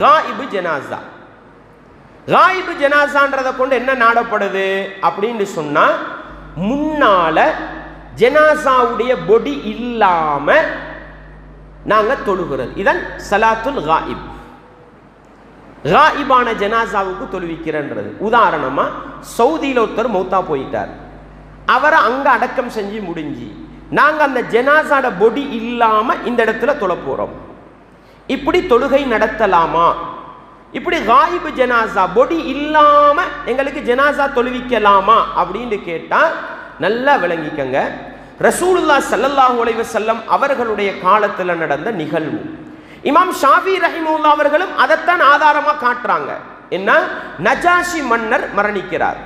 காயிபு ஜனாசா. காயிபு ஜனாசான்றதை கொண்டு என்ன நாடப்படுது அப்படின்னு சொன்னால் முன்னால ஜனாசாவுடைய பொடி இல்லாம நாங்க தொழுகிறது. இதன் சலாத்துல் காயிப். காயிபான ஜனாசாவுக்கு தொழுவிக்கிறன்றது. உதாரணமா சவுதியில் ஒருத்தர் மௌத்தா போயிட்டார். அவரை அங்க அடக்கம் செஞ்சு முடிஞ்சு நாங்க அந்த ஜனாசாட பொடி இல்லாம இந்த இடத்துல தொழ போறோம் இப்படி தொழுகை நடத்தலாமா? இப்படி காயிபு ஜனாசா பொடி இல்லாம எங்களுக்கு ஜனாசா தொழுவிக்கலாமா? அப்படின்னு கேட்டா நல்லா விளங்கிக்கங்க. ரசூலுல்லா சல்லல்லாஹ் அலைஹி செல்லம் அவர்களுடைய காலத்தில் நடந்த நிகழ்வு. இமாம் ஷாஃபி ரஹிமுல்லா அவர்களும் அதைத்தான் ஆதாரமாக காட்டுறாங்க. என்ன? நஜாஷி மன்னர் மரணிக்கிறார்.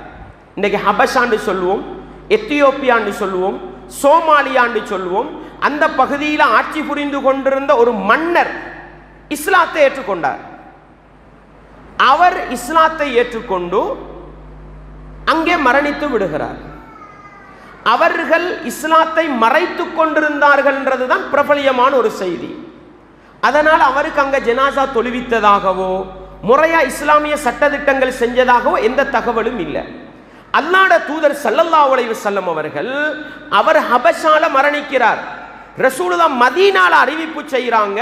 இன்னைக்கு ஹபஷான்னு சொல்லுவோம் எத்தியோப்பியான்னு சொல்லுவோம் சோமாலியான்னு சொல்லுவோம். அந்த பகுதியில் ஆட்சி புரிந்து கொண்டிருந்த ஒரு மன்னர் இஸ்லாத்தை ஏற்றுக்கொண்டார். அவர் இஸ்லாத்தை ஏற்றுக்கொண்டு அங்கே மரணித்து விடுகிறார். அவர்கள் இஸ்லாத்தை மறைத்துக் கொண்டிருந்தார்கள்ன்றது தான் பிரபலியமான ஒரு செய்தி. அதனால் அவருக்கு அங்கே ஜனாசா தொழுவித்ததாகவோ முறையா இஸ்லாமிய சட்டதிட்டங்கள் செஞ்சதாகவோ எந்த தகவலும் இல்லை. அல்லாட தூதர் சல்லல்லா உலைவு செல்லம் அவர்கள் அவர் ஹபஷால மரணிக்கிறார். ரசூலுல்லா மதீனால அறிவிப்பு செய்கிறாங்க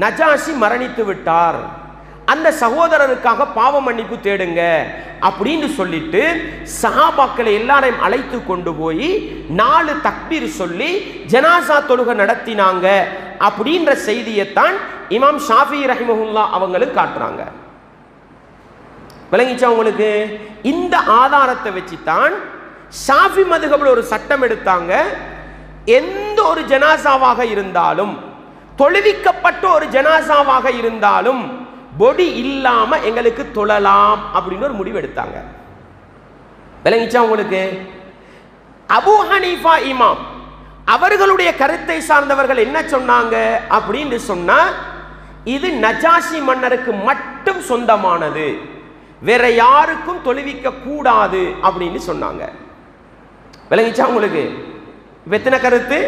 நஜாசி மரணித்து விட்டார். அந்த சகோதரருக்காக பாவ மன்னிப்பு தேடுங்க அப்படின்னு சொல்லிட்டு சஹாபாக்களை எல்லாரையும் அழைத்து கொண்டு போய் நாலு தக்பீர் சொல்லி ஜனாசா தொழுகை நடத்தினாங்க அப்படின்ற செய்தியைத்தான் இமாம் ஷாஃபி ரஹிமஹுல்லா அவங்களும் காட்டுறாங்க. விளங்கிச்சா உங்களுக்கு? இந்த ஆதாரத்தை வச்சுத்தான் ஷாஃபி மதுகபில் ஒரு சட்டம் எடுத்தாங்க. எந்த ஒரு ஜனாசாவாக இருந்தாலும் தொழுவிக்கப்பட்ட ஒரு ஜனாசாவாக இருந்தாலும் பொடி இல்லாம எங்களுக்கு தொழலாம் அப்படின்னு ஒரு முடிவு எடுத்தாங்க. விளங்கிச்சா உங்களுக்கு? அபு ஹனீஃபா இமாம் அவர்களுடைய கருத்தை சார்ந்தவர்கள் என்ன சொன்னாங்க அப்படின்னு சொன்னா இது நஜாசி மன்னருக்கு மட்டும் சொந்தமானது. வேற யாருக்கும் தொழுவிக்க கூடாது அப்படின்னு சொன்னாங்க. விளங்கிச்சா உங்களுக்கு? இப்ப எத்தனை கருத்து?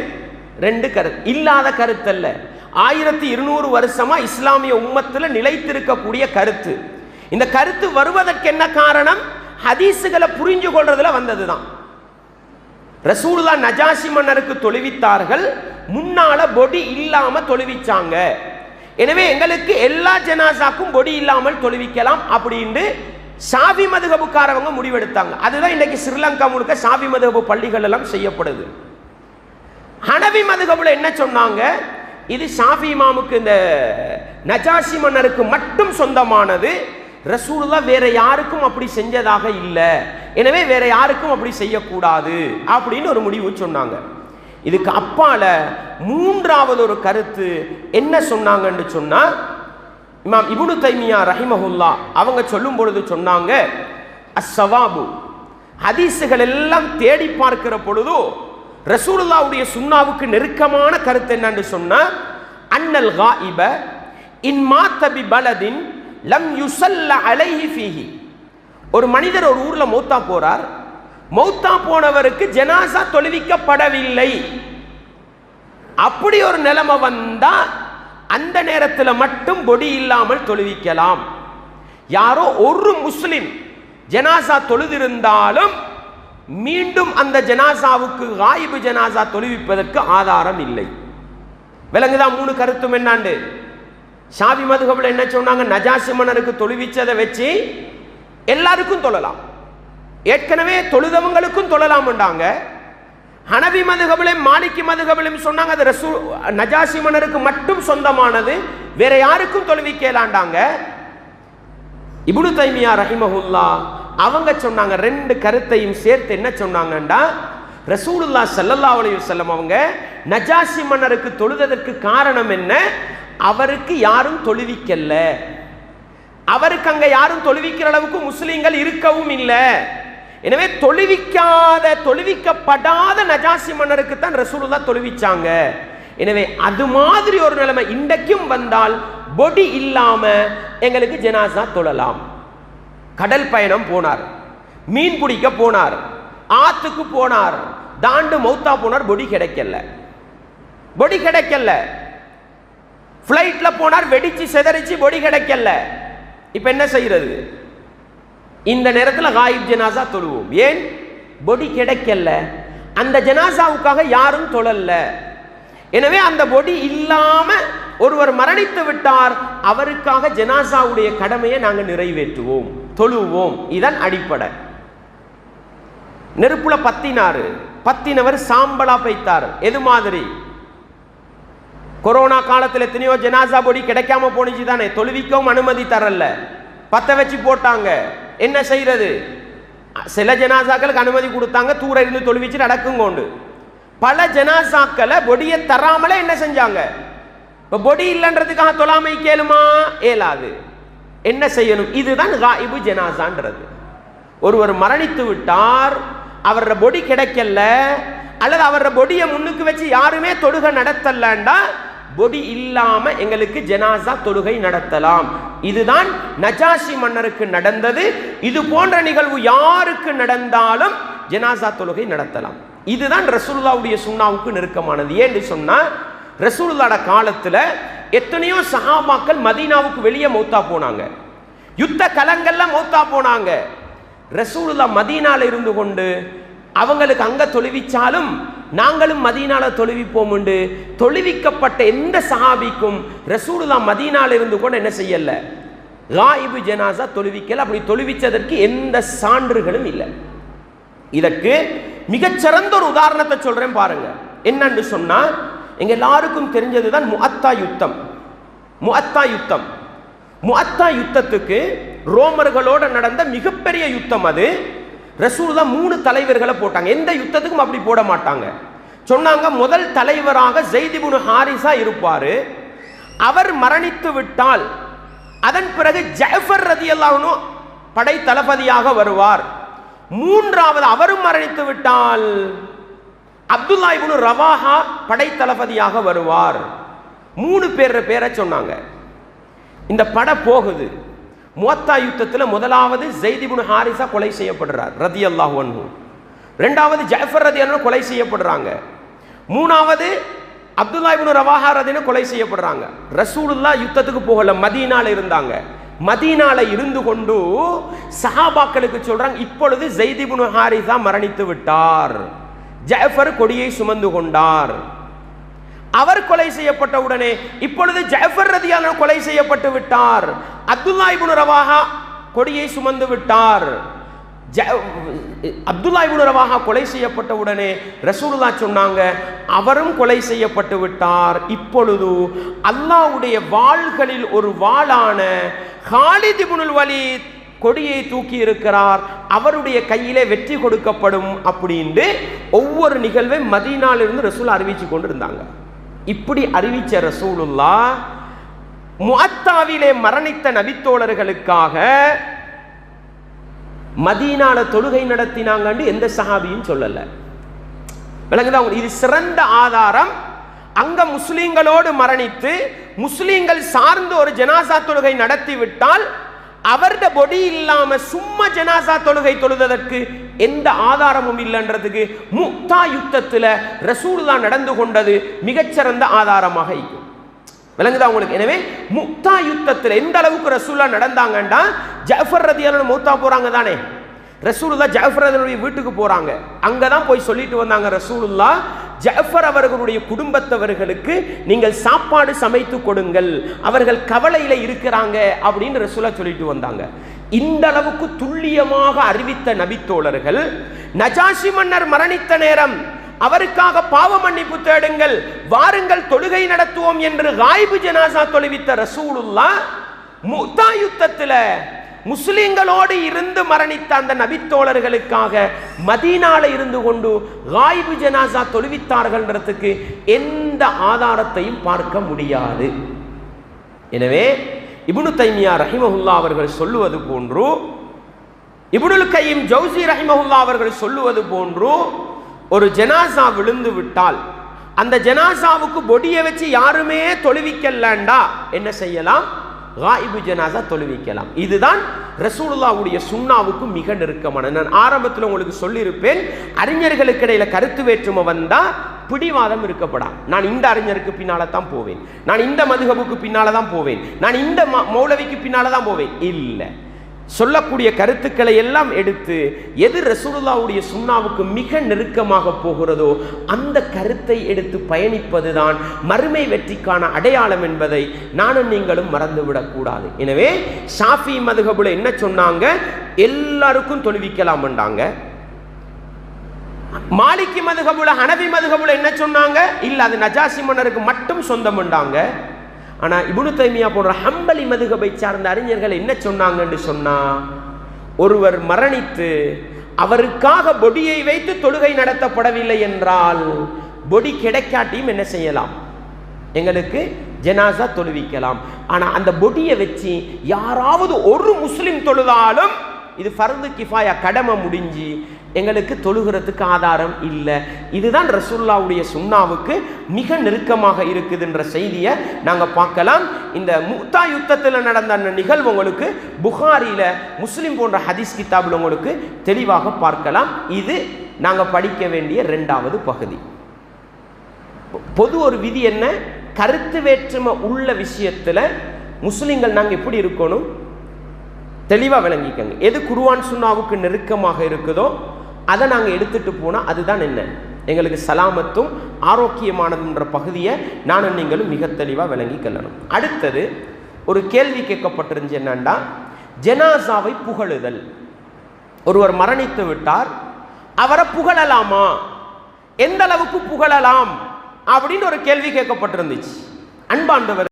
ரெண்டு கருத்து. இல்லாத கருத்து அல்ல ஆயிரத்தி இருநூறு வருஷமா இஸ்லாமிய உம்மத்தில் நிலைத்திருக்கக்கூடிய கருத்து. இந்த கருத்து வருவதற்கு என்ன காரணம்? ஹதீஸுகளை புரிஞ்சு கொள்றதுல வந்ததுதான். ரசூல்லா நஜாசி மன்னருக்கு தொழுவித்தார்கள் முன்னால பொடி இல்லாம தொழுவிச்சாங்க. எனவே எங்களுக்கு எல்லா ஜனாசாக்கும் பொடி இல்லாமல் தொழுவிக்கலாம் அப்படின்னு சாவி மதுகபுக்காரவங்க முடிவெடுத்தாங்க. அதுதான் இன்னைக்கு ஸ்ரீலங்கா முழுக்க சாவி மதுகபு பள்ளிகள் எல்லாம் செய்யப்படுது. ஹனவி மதுகபுல என்ன சொன்னாங்க? இது ஷாஃபி இமாமுக்கு இந்த நஜாஷி மன்னருக்கு மட்டும் சொந்தமானது. ரசூலுல்லா வேற யாருக்கும் அப்படி செஞ்சதாக இல்லை. எனவே வேற யாருக்கும் அப்படி செய்யக்கூடாது அப்படின்னு ஒரு முடிவு சொன்னாங்க. இதுக்கு அப்பால மூன்றாவது ஒரு கருத்து என்ன சொன்னாங்கன்னு சொன்னா இமாம் இபுனு தைமியா ரஹிமஹுல்லா அவங்க சொல்லும் பொழுது சொன்னாங்க அஸ்ஸவாபு ஹதீஸுகள் எல்லாம் தேடி பார்க்கிற பொழுதும் ரசூலுல்லாவுடைய சுன்னாவுக்கு நெருக்கமான கருத்து என்னன்னு சொன்னா அன்னல் ஹாஇப இன் மாத்தபி பலதின் லம் யுசல்ல அலைஹி ஃபீஹி. ஒரு மனிதர் ஒரு ஊரில் மௌத்தா போறார். மௌத்தா போனவருக்கு ஜனாசா தொழுவிக்கப்படவில்லை. அப்படி ஒரு நிலைமை வந்தா அந்த நேரத்தில் மட்டும் பொடி இல்லாமல் தொழுவிக்கலாம். யாரோ ஒரு முஸ்லிம் ஜனாசா தொழுதிருந்தாலும் மீண்டும் அந்த ஜனாசாவுக்கு ஆயிபு ஜனாசா தொழுவிப்பதற்கு ஆதாரம் இல்லை. விலங்குதான் மூணு கருத்தும் என்னாண்டு? ஷாபி மதுகபில் என்ன சொன்னாங்க? நஜாசி மன்னருக்கு தொழுவிச்சதை வச்சு எல்லாருக்கும் தொழலாம். ஏற்கனவே தொழுதவங்களுக்கும் தொழலாம்ண்டாங்க ஹனவி மதுகபிலையும் மாலிக்கி மதுகபிலையும் சொன்னாங்க அது ரசூ நஜாசி மன்னருக்கு மட்டும் சொந்தமானது வேற யாருக்கும் தொழுவிக்கலாண்டாங்க இபுனு தைமியா ரஹிமஹுல்லா அவங்க சொன்னாங்க ரெண்டு கருத்தையும் சேர்த்து என்ன சொன்னாங்கன்னா ரசூலுல்லா சல்லல்லா அலைஹி செல்லம் அவங்க நஜாசி மன்னருக்கு தொழுததற்கு காரணம் என்ன? அவருக்கு யாரும் தொழுவிக்கல்ல அவருக்கு அங்க யாரும் தொழுவிக்கிற அளவுக்கு முஸ்லீம்கள் இருக்கவும் இல்லை. எனவே தொழுவிக்காத தொழுவிக்கப்படாத நஜாசி மன்னருக்கு தான் ரசூலுல்லா தொழுவிச்சாங்க. எனவே அது மாதிரி ஒரு நிலைமை இன்றைக்கும் வந்தால் பொடி இல்லாம எங்களுக்கு ஜனாசா தொழலாம். கடல் பயணம் போனார். மீன் பிடிக்க போனார். ஆத்துக்கு போனார். தாண்டு மௌத்தா போனார் பொடி கிடைக்கல. பொடி கிடைக்கல. ஃப்ளைட்டில் போனார் வெடிச்சு செதறிச்சு பொடி கிடைக்கல. இப்போ என்ன செய்கிறது இந்த நேரத்தில் காயிப் ஜனாசா தொழுவோம். ஏன்? பொடி கிடைக்கல. அந்த ஜனாசாவுக்காக யாரும் தொழல்ல எனவே அந்த பொடி இல்லாம ஒருவர் மரணித்து விட்டார். அவருக்காக ஜனாசாவுடைய கடமையை நாங்கள் நிறைவேற்றுவோம். தொழுவோம். இதன் அடிப்படை. நெருப்புல பத்தினாரு. பத்தினவர் சாம்பலா பைத்தார் எது மாதிரி? கொரோனா காலத்தில் எத்தனையோ ஜனாசா பொடி கிடைக்காம போனிச்சு தானே. தொழுவிக்கவும் அனுமதி தரல. பத்த வச்சு போட்டாங்க. என்ன செய்யறது சில ஜனாசாக்களுக்கு அனுமதி கொடுத்தாங்க. தூர இருந்து தொழுவிச்சு நடக்கும் கொண்டு பல ஜனாசாக்களை பொடியை தராமலே என்ன செஞ்சாங்க? இப்போ பொடி இல்லைன்றதுக்காக தொழாமை கேளுமா? ஏலாது. என்ன செய்யணும்? இதுதான் காயிபு ஜெனாசான்றது. ஒருவர் மரணித்து விட்டார் அவரோட பொடி கிடைக்கல அல்லது அவரோட பொடியை முன்னுக்கு வச்சு யாருமே தொடுகை நடத்தலண்டா பொடி இல்லாம எங்களுக்கு ஜனாசா தொழுகை நடத்தலாம். இதுதான் நஜாஷி மன்னருக்கு நடந்தது. இது போன்ற நிகழ்வு யாருக்கு நடந்தாலும் ஜனாசா தொழுகை நடத்தலாம். இதுதான் ரசூல்லாவுடைய சுண்ணாவுக்கு நெருக்கமானது. ஏன்னு சொன்னா ரசூல்லாட காலத்துல எத்தனையோ சஹாபாக்கள் மதீனாவுக்கு வெளியே மௌத்தா போனாங்க. யுத்த கலங்கள்ல மௌத்தா போனாங்க. ரசூலுல்லா மதீனால இருந்து கொண்டு அவங்களுக்கு அங்க தொழுவிச்சாலும் நாங்களும் மதீனால தொழுவிப்போம் உண்டு. தொழுவிக்கப்பட்ட எந்த சஹாபிக்கும் ரசூலுல்லா மதீனால இருந்து கொண்டு என்ன செய்யல? லாயிபு ஜனாசா தொழுவிக்கல. அப்படி தொழுவிச்சதற்கு எந்த சான்றுகளும் இல்லை. இதற்கு மிகச்சிறந்த ஒரு உதாரணத்தை சொல்றேன் பாருங்க. என்னன்னு சொன்னா எங்கள் எல்லாருக்கும் தெரிஞ்சது தான் முஅத்தா யுத்தம். முஅத்தா யுத்தம். முஅத்தா யுத்தத்துக்கு ரோமர்களோட நடந்த மிகப்பெரிய யுத்தம் அது. ரசூல் தான் மூணு தலைவர்களை போட்டாங்க. எந்த யுத்தத்துக்கும் அப்படி போட மாட்டாங்க. சொன்னாங்க முதல் தலைவராக ஜெய்திபுனு ஹாரிஸா இருப்பார். அவர் மரணித்து விட்டால் அதன் பிறகு ஜஃபர் ரதியல்லாஹு படை தளபதியாக வருவார். மூன்றாவது அவரும் மரணித்து விட்டால் அப்துல்லா ரவாஹா படைத்தளபதியாக வருவார். மூணு பேர் பேரை சொன்னாங்க. இந்த பட போகுது. முவத்தா யுத்தத்தில் முதலாவது ஜெய்திபுன் ஹாரிசா கொலை செய்யப்படுறார் ரதி அல்லாஹ் அன்ஹு. ரெண்டாவது ஜஃபர் ரதி கொலை செய்யப்படுறாங்க. மூணாவது அப்துல்லா இப்னு ரவாஹா ரதினு கொலை செய்யப்படுறாங்க. ரசூலுல்லா யுத்தத்துக்கு போகல மதீனால இருந்தாங்க. மதீனால இருந்து கொண்டு சஹாபாக்களுக்கு சொல்றாங்க இப்பொழுது ஜெய்திபுன் ஹாரிசா மரணித்து விட்டார். ஜஃபர் கொடியை சுமந்து கொண்டார். அவர் கொலை செய்யப்பட்ட உடனே இப்பொழுது ஜஃபர் ரதியான கொலை செய்யப்பட்டு விட்டார். அப்துல்லா இப்னு ரவாஹா கொடியை சுமந்து விட்டார். அப்துல்லா இப்னு ரவாஹா கொலை செய்யப்பட்ட உடனே ரசூலுல்லா சொன்னாங்க அவரும் கொலை செய்யப்பட்டு விட்டார். இப்பொழுது அல்லாஹ்வுடைய வாள்களில் ஒரு வாளான ஹாலித் இப்னுல் வலீத் கொடியை தூக்கி இருக்கிறார் அவருடைய கையிலே வெற்றி கொடுக்கப்படும் அப்படின்ட்டு ஒவ்வொரு நிகழ்வை மதீனாலிருந்து ரசூல் அறிவிச்சு கொண்டு இருந்தாங்க இப்படி அறிவிச்ச ரசூலுல்லா முஅத்தாவிலே மரணித்த நபித்தோழர்களுக்காக மதீனால தொழுகை நடத்தினாங்கன்னு எந்த சஹாபியும் சொல்லல. விளங்குதா இது சிறந்த ஆதாரம். அங்க முஸ்லீம்களோடு மரணித்து முஸ்லீம்கள் சார்ந்து ஒரு ஜனாசா தொழுகை நடத்திவிட்டால் அவர்த பொடி இல்லாம சும்மா ஜனாசா தொழுகை தொழுததற்கு எந்த ஆதாரமும் இல்லைன்றதுக்கு முக்தா யுத்தத்தில் ரசூல்லா நடந்து கொண்டது மிகச்சிறந்த ஆதாரமாக இருக்கும். விளங்குதா உங்களுக்கு? எனவே முக்தா யுத்தத்தில் எந்த அளவுக்கு ரசூல்லா நடந்தாங்கன்னா ஜஃபர் ரதியான மூத்தா போறாங்க தானே? ரசூலுல்லா ஜஃபர் ரதியனுடைய வீட்டுக்கு போறாங்க. அங்க தான் போய் சொல்லிட்டு வந்தாங்க ரசூலுல்லா ஜஃபர் அவர்களுடைய குடும்பத்தவர்களுக்கு நீங்கள் சாப்பாடு சமைத்து கொடுங்கள் அவர்கள் கவலையில் இருக்கிறாங்க அப்படின்னு ரசூலா சொல்லிட்டு வந்தாங்க. இந்த அளவுக்கு துல்லியமாக அறிவித்த நபித்தோழர்கள் நஜாஷி மன்னர் மரணித்த நேரம் அவருக்காக பாவ மன்னிப்பு தேடுங்கள் வாருங்கள் தொழுகை நடத்துவோம் என்று காய்பு ஜனாசா தொழுவித்த ரசூலுல்லா முத்தாயுத்தத்துல முஸ்லிம்களோடு இருந்து மரணித்த அந்த நபித்தோழர்களுக்காக மதீனால இருந்து கொண்டு காய்பு ஜனாசா தொழுவித்தார்கள்ன்றதுக்கு எந்த ஆதாரத்தையும் பார்க்க முடியாது. எனவே இபுனு தைமியா ரஹிமஹுல்லா அவர்கள் சொல்லுவது போன்று இபுனுல் கையும் ஜவுசி ரஹிமஹுல்லா அவர்கள் சொல்லுவது போன்று ஒரு ஜனாசா விழுந்து விட்டால் அந்த ஜனாசாவுக்கு பொடியை வச்சு யாருமே தொழுவிக்கலண்டா? என்ன செய்யலாம்? காயிபு ஜனாசா தொழுவிக்கலாம். இதுதான் ரசூலுல்லாவுடைய சுண்ணாவுக்கும் மிக நெருக்கமான. நான் ஆரம்பத்தில் உங்களுக்கு சொல்லியிருப்பேன் அறிஞர்களுக்கு இடையில கருத்து வேற்றுமை வந்தால் பிடிவாதம் இருக்கப்படா. நான் இந்த அறிஞருக்கு பின்னால தான் போவேன். நான் இந்த மதுகபுக்கு பின்னால தான் போவேன். நான் இந்த ம- மௌலவிக்கு பின்னால தான் போவேன். இல்லை. சொல்லக்கூடிய கருத்துக்களை எல்லாம் எடுத்து எது ரசூலுல்லாவுடைய சுண்ணாவுக்கு மிக நெருக்கமாக போகிறதோ அந்த கருத்தை எடுத்து பயணிப்பதுதான் மறுமை வெற்றிக்கான அடையாளம் என்பதை நானும் நீங்களும் மறந்துவிடக்கூடாது எனவே ஷாஃபி மதுகபுல என்ன சொன்னாங்க? எல்லாருக்கும் தொழுவிக்கலாம்ன்றாங்க. மாலிக்கி மதுகபுல ஹனபி மதுகபுல என்ன சொன்னாங்க? இல்ல அது நஜாசி மன்னருக்கு மட்டும் சொந்தம்ன்றாங்க. ஆனால் இபுனு தைமியா போன்ற ஹம்பலி மதுகபை சார்ந்த அறிஞர்கள் என்ன சொன்னாங்கன்னு சொன்னா ஒருவர் மரணித்து அவருக்காக பொடியை வைத்து தொழுகை நடத்தப்படவில்லை என்றால் பொடி கிடைக்காட்டியும் என்ன செய்யலாம்? எங்களுக்கு ஜனாசா தொழுவிக்கலாம். ஆனால் அந்த பொடியை வச்சு யாராவது ஒரு முஸ்லிம் தொழுதாலும் இது ஃபர்து கிஃபாயா கடமை முடிஞ்சு எங்களுக்கு தொழுகிறதுக்கு ஆதாரம் இல்லை. இதுதான் ரசுல்லாவுடைய சுண்ணாவுக்கு மிக நெருக்கமாக இருக்குதுன்ற செய்தியை நாங்கள் பார்க்கலாம். இந்த முக்தா யுத்தத்தில் நடந்த அந்த நிகழ்வு உங்களுக்கு புகாரியில் முஸ்லீம் போன்ற ஹதீஸ் கிதாபில் உங்களுக்கு தெளிவாக பார்க்கலாம். இது நாங்கள் படிக்க வேண்டிய ரெண்டாவது பகுதி. பொது ஒரு விதி என்ன? கருத்து வேற்றுமை உள்ள விஷயத்தில் முஸ்லீம்கள் நாங்கள் எப்படி இருக்கணும்? தெளிவாக விளங்கிக்கங்க. எது குருவான் சுண்ணாவுக்கு நெருக்கமாக இருக்குதோ அதை நாங்கள் எடுத்துட்டு போனால் அதுதான் என்ன? எங்களுக்கு சலாமத்தும் ஆரோக்கியமானதுன்ற பகுதியை நானும் நீங்களும் மிக தெளிவாக விளங்கி கொள்ளணும். அடுத்தது ஒரு கேள்வி கேட்கப்பட்டிருந்துச்சு என்னன்னா ஜெனாசாவை புகழுதல். ஒருவர் மரணித்து விட்டார் அவரை புகழலாமா? எந்த அளவுக்கு புகழலாம்? அப்படின்னு ஒரு கேள்வி கேட்கப்பட்டிருந்துச்சு. அன்பாண்டவர்